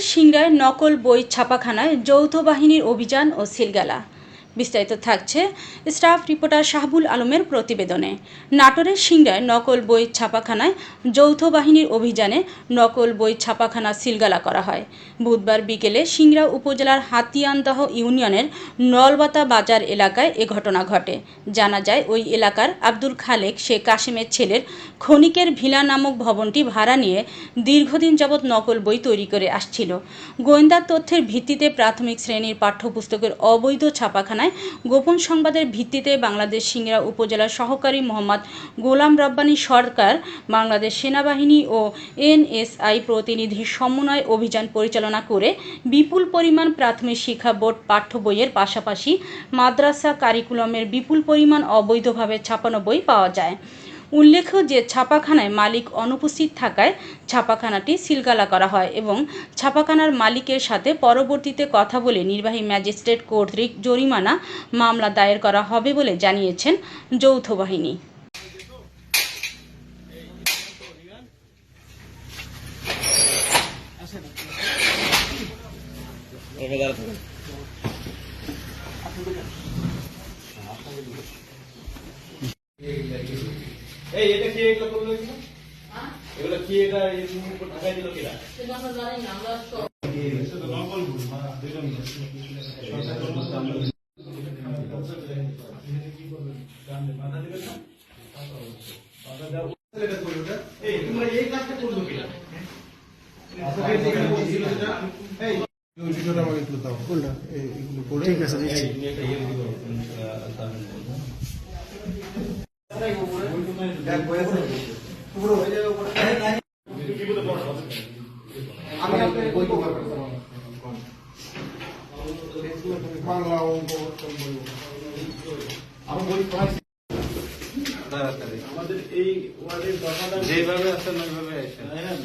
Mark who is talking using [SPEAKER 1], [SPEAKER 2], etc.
[SPEAKER 1] সিংড়ায় নকল বই ছাপাখানায় যৌথ বাহিনীর অভিযান ও সিলগালা। বিস্তারিত থাকছে স্টাফ রিপোর্টার শাহবুল আলমের প্রতিবেদনে। নাটোরের সিংড়ায় নকল বই ছাপাখানায় যৌথ বাহিনীর অভিযানে নকল বই ছাপাখানা সিলগালা করা হয়। বুধবার বিকেলে সিংড়া উপজেলার হাতিয়ানদহ ইউনিয়নের নলবাতা বাজার এলাকায় এ ঘটনা ঘটে। জানা যায়, ওই এলাকার আব্দুল খালেক শেখ কাশিমের ছেলের ক্ষণিকের ভিলা নামক ভবনটি ভাড়া নিয়ে দীর্ঘদিন যাবৎ নকল বই তৈরি করে আসছিল। গোয়েন্দা তথ্যের ভিত্তিতে প্রাথমিক শ্রেণির পাঠ্যপুস্তকের অবৈধ ছাপাখানায় গোপন সংবাদের ভিত্তিতে বাংলাদেশ সিংড়া উপজেলার সহকারী মোহাম্মদ গোলাম রব্বানী সরকার, বাংলাদেশ সেনাবাহিনী ও এনএসআই প্রতিনিধির সমন্বয় অভিযান পরিচালনা করে বিপুল পরিমাণ প্রাথমিক শিক্ষা বোর্ড পাঠ্য বইয়ের পাশাপাশি মাদ্রাসা কারিকুলামের বিপুল পরিমাণ অবৈধভাবে ছাপানো বই পাওয়া যায়। উল্লেখ্য যে ছাপাখানায় মালিক অনুপস্থিত থাকায় ছাপাখানাটি সিলগালা করা হয় এবং ছাপাখানার মালিকের সাথে পরবর্তীতে কথা বলে নির্বাহী ম্যাজিস্ট্রেট কর্তৃক জরিমানা মামলা দায়ের করা হবে বলে জানিয়েছেন যৌথ বাহিনী।
[SPEAKER 2] এটা কি এগুলো করল এগুলো? এগুলো কি এটা এই উপর ঢাকাই দিল
[SPEAKER 3] কোনটা এই- এইগুলো করে ঠিক আছে দিচ্ছি। আমি আপনাকে বই কভার করতে বাংলা অঙ্ক সব বই
[SPEAKER 2] আমার আমাদের এই ওয়ার্ডের
[SPEAKER 4] যেভাবে আছেন ওইভাবে আসেন
[SPEAKER 2] হ্যাঁ